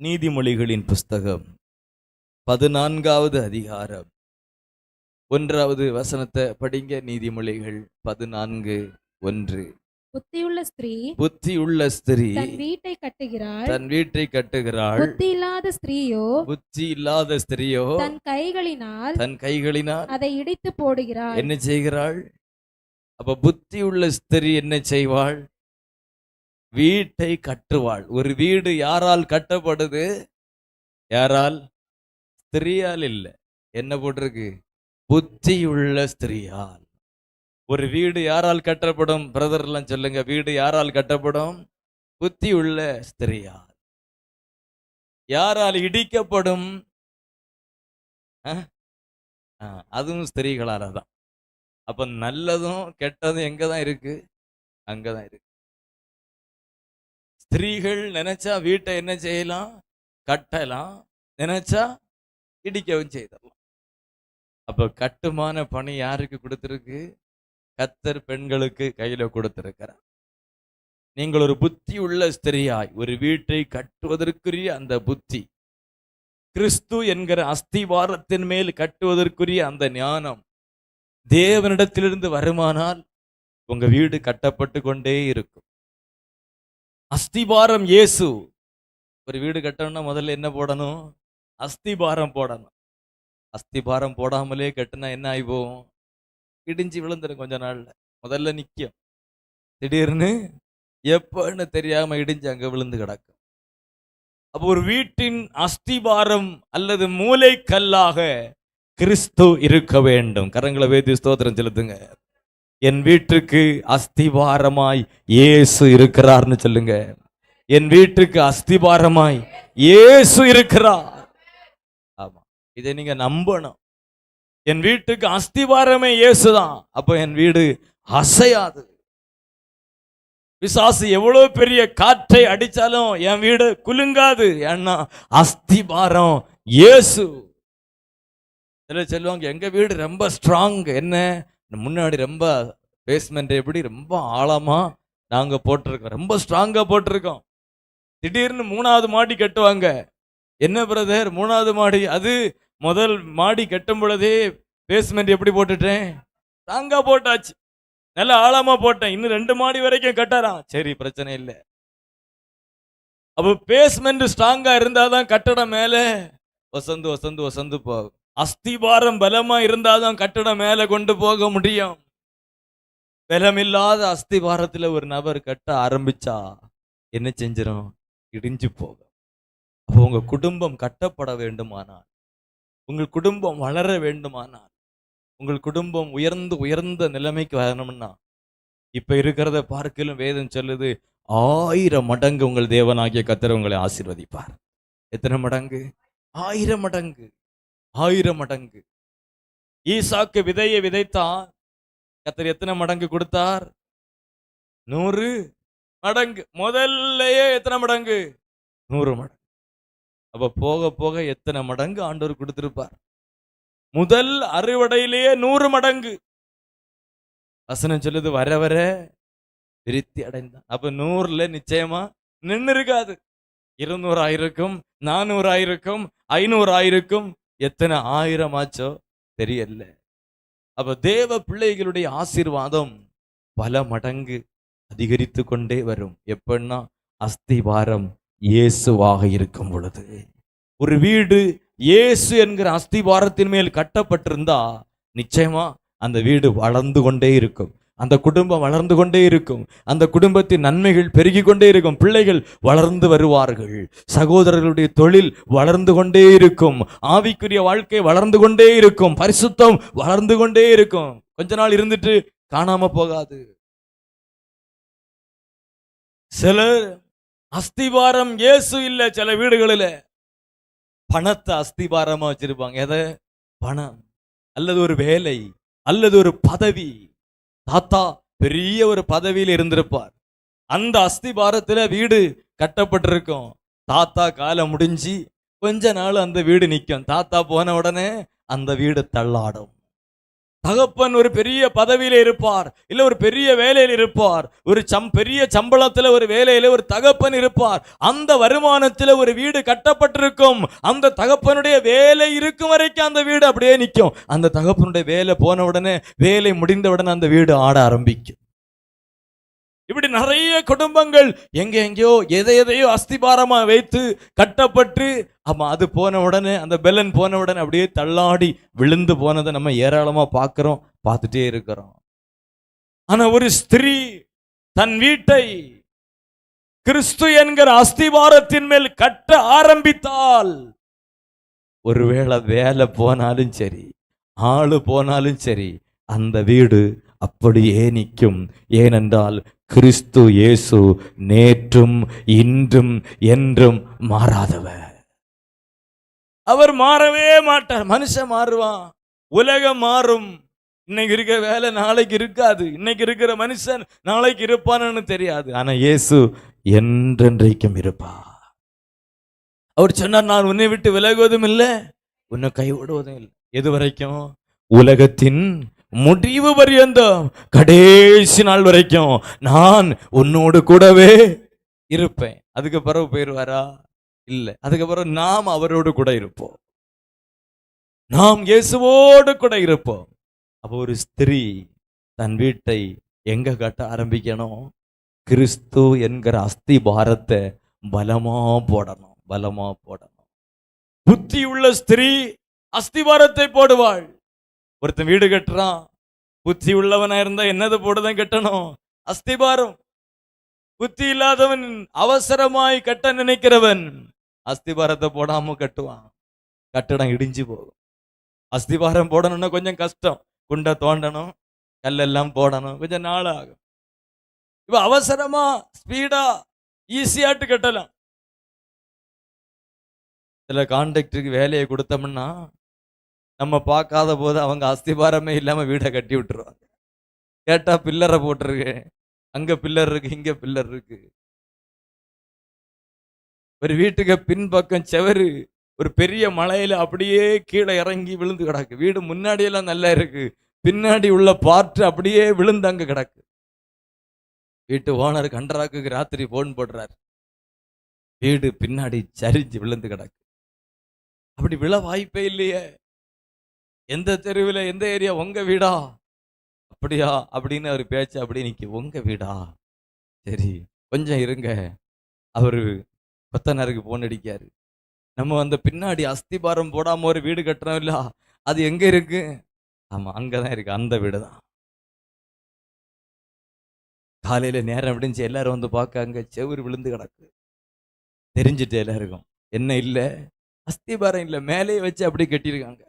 நீதிமொழிகளின் புஸ்தகம். பதினான்காவது அதிகாரம். ஒன்றாவது வசனத்தை படிங்க நீதிமொழிகள் பதினான்கு ஒன்று. புத்தியுள்ள ஸ்திரீ புத்தியுள்ள ஸ்திரீ தன் வீட்டை கட்டுகிறாள். தன் வீட்டை கட்டுகிறாள். புத்தி இல்லாத ஸ்திரீயோ புத்தி இல்லாத ஸ்திரியோ தன் கைகளினால் தன் கைகளினால் அதை இடித்து போடுகிறாள். என்ன செய்கிறாள்? அப்ப புத்தி உள்ள ஸ்திரீ என்ன செய்வாள்? வீட்டை கட்டுவாள் ஒரு வீடு யாரால் கட்டப்படுது? யாரால்? ஸ்திரியால் இல்லை. என்ன போட்டிருக்கு? புத்தியுள்ள ஸ்திரியால். ஒரு வீடு யாரால் கட்டப்படும்? பிரதர் எல்லாம் சொல்லுங்க. வீடு யாரால் கட்டப்படும்? புத்தி உள்ள ஸ்திரியால். யாரால் இடிக்கப்படும்? அதுவும் ஸ்திரீகளால தான். அப்ப நல்லதும் கெட்டதும் எங்க தான் இருக்கு? அங்கதான் இருக்கு. ஸ்திரீகள் நினைச்சா வீட்டை என்ன செய்யலாம்? கட்டலாம். நினைச்சா இடிக்கவும் செய்தரலாம். அப்போ கட்டுமான பணி யாருக்கு கொடுத்துருக்கு? கத்தர் பெண்களுக்கு கையில கொடுத்திருக்கிறார். நீங்கள் ஒரு புத்தி உள்ள ஸ்திரியாய் ஒரு வீட்டை கட்டுவதற்குரிய அந்த புத்தி கிறிஸ்து என்கிற அஸ்திவாரத்தின் மேல் கட்டுவதற்குரிய அந்த ஞானம் தேவனிடத்திலிருந்து வருமானால் உங்க வீடு கட்டப்பட்டு கொண்டே இருக்கும். அஸ்திபாரம் இயேசு ஒரு வீடு கட்டணும்னா முதல்ல என்ன போடணும்? அஸ்திபாரம் போடணும். அஸ்திபாரம் போடாமலே கட்டினா என்ன ஆகிப்போம் இடிஞ்சு விழுந்துடும் கொஞ்ச நாள்ல. முதல்ல நிற்கும் திடீர்னு எப்பன்னு தெரியாம இடிஞ்சு அங்க விழுந்து கிடக்கும். அப்போ ஒரு வீட்டின் அஸ்திபாரம் அல்லது மூளைக்கல்லாக கிறிஸ்து இருக்க வேண்டும். கரங்களை வேதி ஸ்தோத்திரம் செலுத்துங்க. என் வீட்டுக்கு அஸ்திபாரமாய் இயேசு இருக்கிறார்னு சொல்லுங்க. என் வீட்டுக்கு அஸ்திபாரமாய் இயேசு இருக்கிறார். ஆமா. இதை நீங்க நம்பணும். என் வீட்டுக்கு அஸ்திபாரமே இயேசுதான். அப்போ என் வீடு அசையாது. விசாசு எவ்வளவு பெரிய காற்றை அடிச்சாலும் என் வீடு குலுங்காது. ஏன்னா அஸ்திபாரம் இயேசு. சில சொல்லுவாங்க எங்க வீடு ரொம்ப ஸ்ட்ராங் என்ன? முன்னாடி ரொம்ப பேஸ்மெண்ட் எப்படி ரொம்ப ஆழமாக நாங்கள் போட்டிருக்கோம். ரொம்ப ஸ்ட்ராங்காக போட்டிருக்கோம். திடீர்னு மூணாவது மாடி கட்டுவாங்க. என்ன பிரதர் மூணாவது மாடி? அது முதல் மாடி கட்டும் பொழுதே பேஸ்மெண்ட் எப்படி போட்டுட்டேன்? ஸ்ட்ராங்காக போட்டாச்சு. நல்ல ஆழமாக போட்டேன். இன்னும் ரெண்டு மாடி வரைக்கும் கட்டறான். சரி பிரச்சனை இல்லை. அப்போ பேஸ்மெண்ட் இருந்தால் தான் கட்டடம் மேலே வசந்து வசந்து வசந்து போகும். அஸ்திபாரம் பலமா இருந்தாதான் கட்டடம் மேல கொண்டு போக முடியும். பலமில்லாத அஸ்திபாரத்துல ஒரு நபர் கட்ட ஆரம்பிச்சா என்ன செஞ்சிடும் இடிஞ்சு போகும். அப்போ உங்க குடும்பம் கட்டப்பட வேண்டுமானால் உங்கள் குடும்பம் வளர வேண்டுமானால் உங்கள் குடும்பம் உயர்ந்து உயர்ந்த நிலைமைக்கு வரணும்னா இப்ப இருக்கிறத பார்க்கலும் வேதம் சொல்லுது ஆயிரம் மடங்கு உங்கள் தேவனாகிய கத்தர் உங்களை ஆசீர்வதிப்பார். எத்தனை மடங்கு? ஆயிரம் மடங்கு. ஆயிரம் மடங்கு. ஈசாக்கு விதையை விதைத்தான். கத்தர் எத்தனை மடங்கு கொடுத்தார்? நூறு மடங்கு. முதல்லயே எத்தனை மடங்கு? நூறு மடங்கு. அப்ப போக போக எத்தனை மடங்கு ஆண்டவர் கொடுத்திருப்பார்? முதல் அறுவடையிலேயே நூறு மடங்கு. வசனம் சொல்லுது வர வர விருத்தி அடைந்தான். அப்ப நூறுல நிச்சயமா நின்னு இருக்காது இருநூறு ஆயிருக்கும் நானூறு ஆயிருக்கும் ஐநூறு ஆயிருக்கும் எத்தனை ஆயிரம் ஆச்சோ தெரியல. அப்ப தேவ பிள்ளைகளுடைய ஆசீர்வாதம் பல மடங்கு அதிகரித்து கொண்டே வரும். எப்படின்னா அஸ்திவாரம் இயேசுவாக இருக்கும் பொழுது. ஒரு வீடு இயேசு என்கிற அஸ்திவாரத்தின் மேல் கட்டப்பட்டிருந்தா நிச்சயமா அந்த வீடு வளர்ந்து கொண்டே இருக்கும். அந்த குடும்பம் வளர்ந்து கொண்டே இருக்கும். அந்த குடும்பத்தின் நன்மைகள் பெருகி கொண்டே இருக்கும். பிள்ளைகள் வளர்ந்து வருவார்கள். சகோதரர்களுடைய தொழில் வளர்ந்து கொண்டே இருக்கும். ஆவிக்குரிய வாழ்க்கை வளர்ந்து கொண்டே இருக்கும். பரிசுத்தம் வளர்ந்து கொண்டே இருக்கும். கொஞ்ச நாள் இருந்துட்டு காணாம போகாது. சிலர் அஸ்திபாரம் இயேசு இல்ல சில வீடுகளில பணத்தை அஸ்திபாரமா வச்சிருப்பாங்க. எதை? பணம். அல்லது ஒரு வேலை. அல்லது ஒரு பதவி. தாத்தா பெரிய ஒரு பதவியில் இருந்திருப்பார். அந்த அஸ்திபாரத்துல வீடு கட்டப்பட்டிருக்கும். தாத்தா காலம் முடிஞ்சு கொஞ்ச நாள் அந்த வீடு நிற்கும் தாத்தா போன உடனே அந்த வீடு தள்ளாடும். தகப்பன் ஒரு பெரிய பதவியில் இருப்பார் இல்லை ஒரு பெரிய வேலையில் இருப்பார் ஒரு சம் பெரிய சம்பளத்தில் ஒரு வேலையில் ஒரு தகப்பன் இருப்பார் அந்த வருமானத்தில் ஒரு வீடு கட்டப்பட்டிருக்கும் அந்த தகப்பனுடைய வேலை இருக்கும் வரைக்கும் அந்த வீடு அப்படியே நிற்கும். அந்த தகப்பனுடைய வேலை போன உடனே வேலை முடிந்த உடனே அந்த வீடு ஆட ஆரம்பிக்கும். இப்படி நிறைய குடும்பங்கள் எங்க எங்கேயோ எதை எதையோ அஸ்திபாரமா வைத்து கட்டப்பட்டு ஆமா அது போன உடனே அந்த பெலன் போன உடனே அப்படியே தள்ளாடி விழுந்து போனதை நம்ம ஏராளமா பார்க்கிறோம் பார்த்துட்டே இருக்கிறோம். ஆனா ஒரு ஸ்திரீ தன் வீட்டை கிறிஸ்து என்கிற அஸ்திவாரத்தின் மேல் கட்ட ஆரம்பித்தால் ஒருவேளை வேலை போனாலும் சரி ஆளு போனாலும் சரி அந்த வீடு அப்படியே நிற்கும். ஏனென்றால் கிறிஸ்து இயேசு நேற்றும் இன்றும் என்றும் மாறாதவர். அவர் மாறவே மாட்டார். மனுஷன் மாறுவான். உலகம் மாறும். இன்னைக்கு இருக்க வேலை நாளைக்கு இருக்காது. இன்னைக்கு இருக்கிற மனுஷன் நாளைக்கு இருப்பான்னு தெரியாது. ஆனா இயேசு என்றென்றைக்கும் இருப்பா அவர் சொன்னார் நான் உன்னை விட்டு விலகுவதும் இல்லை உன்னை கைவிடுவதும் இல்லை. எது வரைக்கும் உலகத்தின் முடிவு பரியந்தம். கடைசி நாள் வரைக்கும் நான் உன்னோடு கூடவே இருப்பேன். அதுக்கு பிறகு போயிருவாரா இல்ல. அதுக்கப்புறம் நாம் அவரோடு கூட இருப்போம். நாம் இயேசுவோடு கூட இருப்போம். அப்போ ஒரு ஸ்திரீ தன் வீட்டை எங்க கட்ட ஆரம்பிக்கணும்? கிறிஸ்து என்கிற அஸ்தி பாரத்தை பலமா போடணும். பலமா போடணும். புத்தி உள்ள ஸ்திரீ அஸ்திபாரத்தை போடுவாள். ஒருத்தன் வீடு கட்டுறான். புத்தி உள்ளவனா இருந்தா என்னது போடுதான் கட்டணும்? அஸ்திபாரம். புத்தி இல்லாதவன் அவசரமாய் கட்ட நினைக்கிறவன் அஸ்திபாரத்தை போடாம கட்டுவான். கட்டடம் இடிஞ்சு போகும். அஸ்திபாரம் போடணும்னா கொஞ்சம் கஷ்டம். குண்டை தோண்டணும் கல்லெல்லாம் போடணும். கொஞ்சம் நாள் ஆகும் இப்ப அவசரமா ஸ்பீடா ஈஸியாட்டு கட்டலாம். சில கான்ட்ராக்டருக்கு வேலையை கொடுத்தோம்னா நம்ம பார்க்காத போது அவங்க அஸ்திபாரமே இல்லாம வீடை கட்டி விட்டுருவாங்க. கேட்டா பில்லரை போட்டிருக்கு. அங்க பில்லர் இருக்கு இங்க பில்லர் இருக்கு. ஒரு வீட்டுக்கு பின்பக்கம் செவரு ஒரு பெரிய மலையில அப்படியே கீழே இறங்கி விழுந்து கிடக்கு. வீடு முன்னாடி எல்லாம் நல்லா இருக்கு. பின்னாடி உள்ள பார்ட் அப்படியே விழுந்து அங்கே கிடக்கு. வீட்டு ஓனர் கண்டராக்கு ராத்திரி போன் போடுறாரு. வீடு பின்னாடி சரிஞ்சு விழுந்து கிடக்கு. அப்படி விழ வாய்ப்பே இல்லையே. எந்த தெருவில் எந்த ஏரியா உங்கள் வீடா? அப்படியா? அப்படின்னு அவர் பேச்சு அப்படி நிற்கி உங்கள் வீடா? சரி கொஞ்சம் இருங்க. அவரு கொத்தனாருக்கு போன் அடிக்காரு நம்ம அந்த பின்னாடி அஸ்திபாரம் போடாம ஒரு வீடு கட்டுறோம் இல்ல அது எங்க இருக்கு? ஆமா அங்கதான் இருக்கு. அந்த வீடு தான் காலையில நேரம் விடிஞ்சு எல்லாரும் வந்து பார்க்க அங்க செவுரு விழுந்து கிடக்கு. தெரிஞ்சுட்டு எல்லாருக்கும். என்ன இல்ல? அஸ்திபாரம் இல்ல. மேலேயே வச்சு அப்படியே கட்டியிருக்காங்க.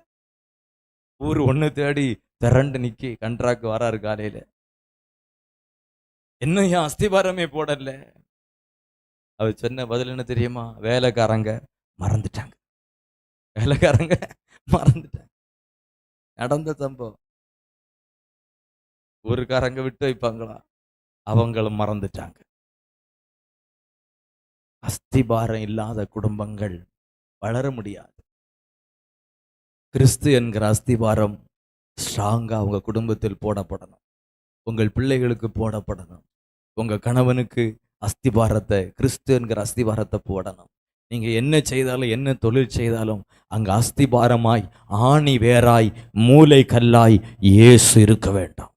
ஊர் ஒண்ணு தேடி திரண்டு நிக்கி கண்ட்ராக்கு வராரு காலையில. என்ன ஏன் அஸ்திபாரமே போடல. அவர் சொன்ன பதில் என்ன தெரியுமா? வேலைக்காரங்க மறந்துட்டாங்க. வேலைக்காரங்க மறந்துட்டாங்க. நடந்த சம்பவம். ஊருக்காரங்க விட்டு வைப்பாங்களா? அவங்களும் மறந்துட்டாங்க. அஸ்திபாரம் இல்லாத குடும்பங்கள் வளர முடியாது. கிறிஸ்து என்கிற அஸ்திபாரம் ஸ்ட்ராங்காக உங்கள் குடும்பத்தில் போடப்படணும். உங்கள் பிள்ளைகளுக்கு போடப்படணும். உங்கள் கணவனுக்கு அஸ்திபாரத்தை கிறிஸ்து என்கிற அஸ்திபாரத்தை போடணும். நீங்கள் என்ன செய்தாலும் என்ன தொழில் செய்தாலும் அங்கே அஸ்திபாரமாய் ஆணி வேராய் மூளை கல்லாய் இயேசு இருக்க வேண்டும்.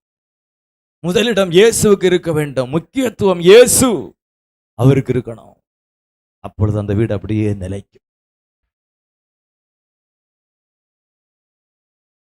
முதலிடம் இயேசுவுக்கு இருக்க வேண்டும். முக்கியத்துவம் இயேசு அவருக்கு இருக்கணும். அப்பொழுது அந்த வீடு அப்படியே நிலைக்கும்.